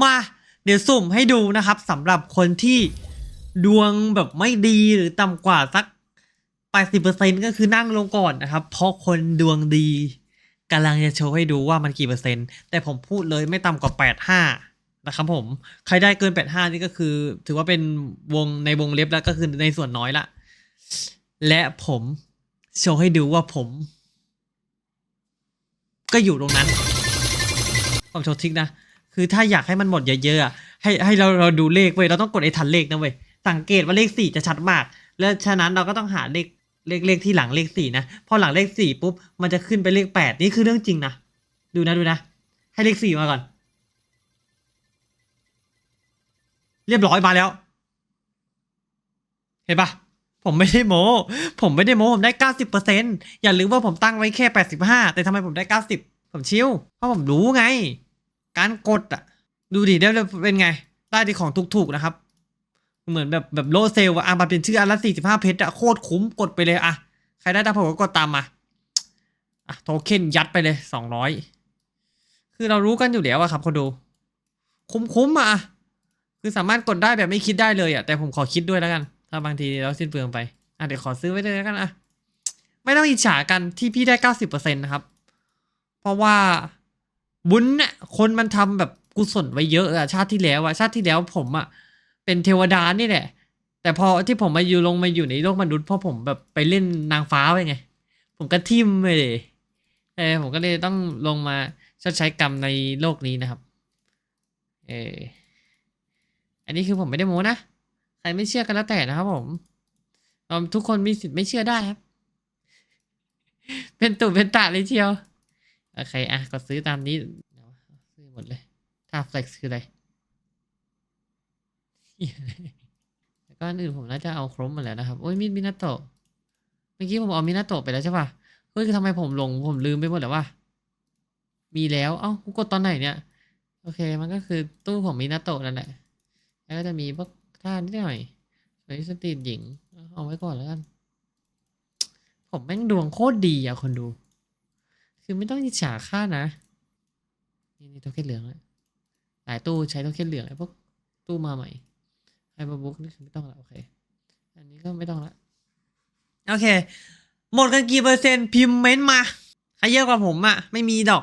มาเดี๋ยวสุ่มให้ดูนะครับสำหรับคนที่ดวงแบบไม่ดีหรือต่ำกว่าสัก80%ก็คือนั่งลงก่อนนะครับ เพราะคนดวงดีกำลังจะโชว์ให้ดูว่ามันกี่เปอร์เซ็นต์ แต่ผมพูดเลยไม่ต่ำกว่า 85 นะครับผม ใครได้เกิน 85 นี่ก็คือ ถือว่าเป็นวงในวงเล็บแล้วก็คือในส่วนน้อยละ และผมโชว์ให้ดูว่าผม ก็อยู่ตรงนั้น ผมโชว์ทิกนะ คือถ้าอยากให้มันหมดเยอะๆ ให้ให้เราเราดูเลขเว้ย เราต้องกดไอ้ทันเลขนะเว้ย สังเกตว่าเลขสี่จะชัดมาก แล้วฉะนั้นเราก็ต้องหาเลขเลขเลขที่หลังเลขสี่นะ พอหลังเลขสี่ปุ๊บ มันจะขึ้นไปเลขแปดนี่คือเรื่องจริงนะ ดูนะดูนะ ให้เลขสี่มาก่อน เรียบร้อยมาแล้ว เห็นปะผมไม่ได้โม้ผมไม่ได้โม้ผมได้เก้าสิบเปอร์เซ็นอย่าลืมว่าผมตั้งไว้แค่แปดสิบห้าแต่ทำไมผมได้เก้าสิบผมชิวเพราะผมรู้ไง การกดอะดูดิได้เป็นไง ได้ที่ของถูกๆนะครับ เหมือนแบบแบบโลเซลอะอะมันเป็นชื่ออันละสี่สิบห้าเพชรอะโคตรคุ้มกดไปเลยอะใครได้ตามผมก็กดตามมาอะโทเค็นยัดไปเลยสองร้อยคือเรารู้กันอยู่แล้วอะครับคนดู คุ้มๆอะคือสามารถกดได้แบบไม่คิดได้เลยอะแต่ผมขอคิดด้วยแล้วกัน ถ้าบางทีเราสิ้นเปลืองไปอะเดี๋ยวขอซื้อไว้เลยแล้วกันอะไม่ต้องอิจฉากันที่พี่ได้เก้าสิบเปอร์เซ็นต์นะครับ เพราะว่าบุญเนี่ย คนมันทำแบบกุศลไว้เยอะอะชาติที่แล้วอะชาติที่แล้วผมอะเป็นเทวดานี่แหละ แต่พอที่ผมมาอยู่ลงมาอยู่ในโลกมนุษย์เพราะผมแบบไปเล่นนางฟ้าไปไง ผมก็ทิมไปเลยเออผมก็เลยต้องลงมาชดใช้กรรมในโลกนี้นะครับ เอออันนี้คือผมไม่ได้โม้นะ ใครไม่เชื่อกันแล้วแต่นะครับผม ทุกคนมีสิทธิ์ไม่เชื่อได้ครับ เป็นตุเป็นตะเลยเชียว โอเค อะ ก็ซื้อตามนี้ หมดเลยถ้า flex คืออะไรแล้วก็อันอื่นผมน่าจะเอาครบหมาแล้วนะครับ โอ้ยมีดมินาโตะเมื่อกี้ผมเอามินาโตะไปแล้วใช่ป่ะเฮ้ยคือทำไมผมหลงผมลืมไปหมดแล้วว่ามีแล้ว เอ้ากูกดตอนไหนเนี่ย โอเค มันก็คือตู้ของมินาโตะนั่นแหละ แล้วก็จะมีพวกท่านิดหน่อยสวยสตรีทหญิง เอาไว้ก่อนแล้วกัน ผมแม่งดวงโคตรดีอะคนดู คือไม่ต้องอิจฉาค่านะ นี่นี่โทเค็นเหลืองแล้วหลายตู้ใช้โทเค็นเหลืองไอ้พวกตู้มาใหม่ไฮเปอร์บุ๊กนี่คือไม่ต้องละโอเค อันนี้ก็ไม่ต้องละโอเค หมดกันกี่เปอร์เซ็นต์พิมพ์เม้นต์มาใครเยอะกว่าผมอะไม่มีดอก